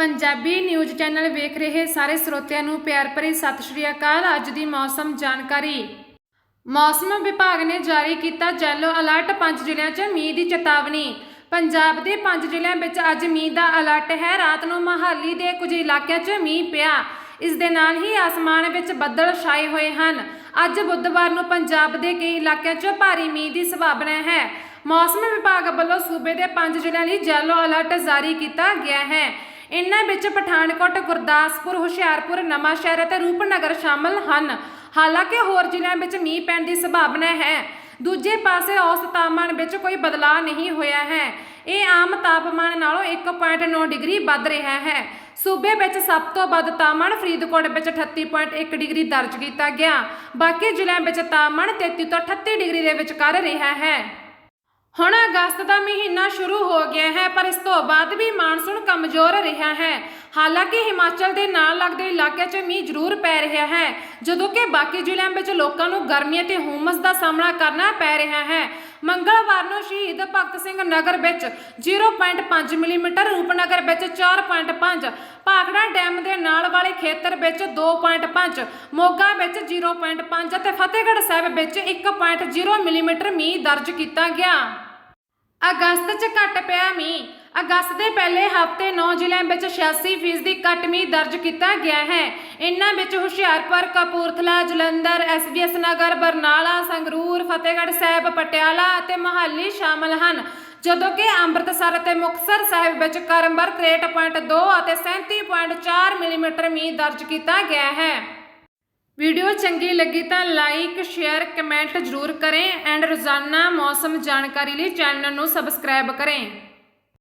Punjabi news channel ਵੇਖ ਰਹੇ ਸਾਰੇ ਸਰੋਤਿਆਂ ਨੂੰ ਪਿਆਰ ਭਰੀ ਸਤਿ ਸ਼੍ਰੀ ਅਕਾਲ। ਅੱਜ ਦੀ ਮੌਸਮ ਜਾਣਕਾਰੀ। ਮੌਸਮ ਵਿਭਾਗ ਨੇ ਜਾਰੀ ਕੀਤਾ ਜੈਲੋ ਅਲਰਟ ਪੰਜ ਜ਼ਿਲ੍ਹਿਆਂ 'ਚ ਮੀਂਹ ਦੀ ਚੇਤਾਵਨੀ। ਪੰਜਾਬ ਦੇ ਪੰਜ ਜ਼ਿਲ੍ਹਿਆਂ ਵਿੱਚ ਅੱਜ ਮੀਂਹ ਦਾ ਅਲਰਟ ਹੈ। ਰਾਤ ਨੂੰ ਮਹਾਲੀ ਦੇ ਕੁਝ ਇਲਾਕਿਆਂ 'ਚ ਮੀਂਹ ਪਿਆ। ਇਸ ਦੇ ਨਾਲ ਹੀ ਆਸਮਾਨ ਵਿੱਚ ਬੱਦਲ ਛਾਏ ਹੋਏ ਹਨ। ਅੱਜ ਬੁੱਧਵਾਰ ਨੂੰ ਪੰਜਾਬ ਦੇ ਕਈ ਇਲਾਕਿਆਂ 'ਚ ਭਾਰੀ ਮੀਂਹ ਦੀ ਸੰਭਾਵਨਾ ਹੈ। ਮੌਸਮ ਵਿਭਾਗ ਵੱਲੋਂ ਸੂਬੇ ਦੇ ਪੰਜ ਜ਼ਿਲ੍ਹਿਆਂ ਲਈ ਜੈਲੋ ਅਲਰਟ ਜਾਰੀ ਕੀਤਾ ਗਿਆ ਹੈ। ਇਹਨਾਂ ਵਿੱਚ ਪਠਾਨਕੋਟ, ਗੁਰਦਾਸਪੁਰ, ਹੁਸ਼ਿਆਰਪੁਰ, ਨਵਾਂਸ਼ਹਿਰ ਅਤੇ ਰੂਪਨਗਰ ਸ਼ਾਮਲ ਹਨ। ਹਾਲਾਂਕਿ ਹੋਰ ਜ਼ਿਲ੍ਹਿਆਂ ਵਿੱਚ ਮੀਂਹ ਪੈਣ ਦੀ ਸੰਭਾਵਨਾ ਹੈ। ਦੂਜੇ ਪਾਸੇ ਔਸਤ ਤਾਪਮਾਨ ਵਿੱਚ ਕੋਈ ਬਦਲਾਅ ਨਹੀਂ ਹੋਇਆ ਹੈ। ਇਹ ਆਮ ਤਾਪਮਾਨ ਨਾਲੋਂ 1.9 ਡਿਗਰੀ ਵੱਧ ਰਿਹਾ ਹੈ। ਸੂਬੇ ਵਿੱਚ ਸਭ ਤੋਂ ਵੱਧ ਤਾਪਮਾਨ ਫਰੀਦਕੋਟ ਵਿੱਚ 38.1 ਡਿਗਰੀ ਦਰਜ ਕੀਤਾ ਗਿਆ। ਬਾਕੀ ਜ਼ਿਲ੍ਹਿਆਂ ਵਿੱਚ ਤਾਪਮਾਨ 33 ਤੋਂ 38 ਡਿਗਰੀ ਦੇ ਵਿਚਕਾਰ ਰਿਹਾ ਹੈ। ਹੁਣ ਅਗਸਤ ਦਾ ਮਹੀਨਾ ਸ਼ੁਰੂ ਹੋ ਗਿਆ ਹੈ, ਪਰ ਇਸ ਤੋਂ ਬਾਅਦ ਵੀ ਮਾਨਸੂਨ ਕਮਜ਼ੋਰ ਰਿਹਾ ਹੈ। ਹਾਲਾਂਕਿ ਹਿਮਾਚਲ ਦੇ ਨਾਲ ਲੱਗਦੇ ਇਲਾਕਿਆਂ 'ਚ ਮੀਂਹ ਜ਼ਰੂਰ ਪੈ ਰਿਹਾ ਹੈ, ਜਦੋਂ ਕਿ ਬਾਕੀ ਜ਼ਿਲ੍ਹਿਆਂ ਵਿੱਚ ਲੋਕਾਂ ਨੂੰ ਗਰਮੀ ਅਤੇ ਹੂਮਸ ਦਾ ਸਾਹਮਣਾ ਕਰਨਾ ਪੈ ਰਿਹਾ ਹੈ। ਮੰਗਲਵਾਰ ਨੂੰ ਸ਼ਹੀਦ ਭਗਤ ਸਿੰਘ ਨਗਰ ਵਿੱਚ 0.5 ਮਿਲੀਮੀਟਰ, ਰੂਪਨਗਰ ਵਿੱਚ 4.5 ਭਾਖੜਾ ਡੈਮ ਦੇ ਨਾਲ ਵਾਲੇ ਖੇਤਰ ਵਿੱਚ 2.5 ਮੋਗਾ ਵਿੱਚ 0.5 ਅਤੇ ਫਤਿਹਗੜ੍ਹ ਸਾਹਿਬ ਵਿੱਚ 1.0 ਮਿਲੀਮੀਟਰ ਮੀਂਹ ਦਰਜ ਕੀਤਾ ਗਿਆ। ਅਗਸਤ 'ਚ ਘੱਟ ਪਿਆ ਮੀਂਹ। ਅਗਸਤ ਦੇ ਪਹਿਲੇ ਹਫ਼ਤੇ 9 ਜ਼ਿਲ੍ਹਿਆਂ ਵਿੱਚ 86% ਦੀ ਘੱਟ ਮੀਂਹ ਦਰਜ ਕੀਤਾ ਗਿਆ ਹੈ। ਇਨ੍ਹਾਂ ਵਿੱਚ ਹੁਸ਼ਿਆਰਪੁਰ, ਕਪੂਰਥਲਾ, ਜਲੰਧਰ ਐਸਬੀਐਸ ਨਗਰ, ਬਰਨਾਲਾ, ਸੰਗਰੂਰ, ਫਤਿਹਗੜ੍ਹ ਸਾਹਿਬ, ਪਟਿਆਲਾ ਅਤੇ ਮੋਹਾਲੀ ਸ਼ਾਮਲ ਹਨ। ਜਦੋਂ ਕਿ ਅੰਮ੍ਰਿਤਸਰ ਅਤੇ ਮੁਕਤਸਰ ਸਾਹਿਬ ਵਿੱਚ ਕਰਮਬਰ 63.2 ਅਤੇ 37.4 ਮਿਲੀਮੀਟਰ ਮੀਂਹ ਦਰਜ ਕੀਤਾ ਗਿਆ ਹੈ। ਵੀਡੀਓ ਚੰਗੀ ਲੱਗੀ ਤਾਂ ਲਾਈਕ, ਸ਼ੇਅਰ, ਕਮੈਂਟ ਜ਼ਰੂਰ ਕरें ਐਂਡ ਰੋਜ਼ਾਨਾ ਮੌਸਮ ਜਾਣਕਾਰੀ ਲਈ ਚੈਨਲ ਨੂੰ ਸਬਸਕ੍ਰਾਈਬ ਕरें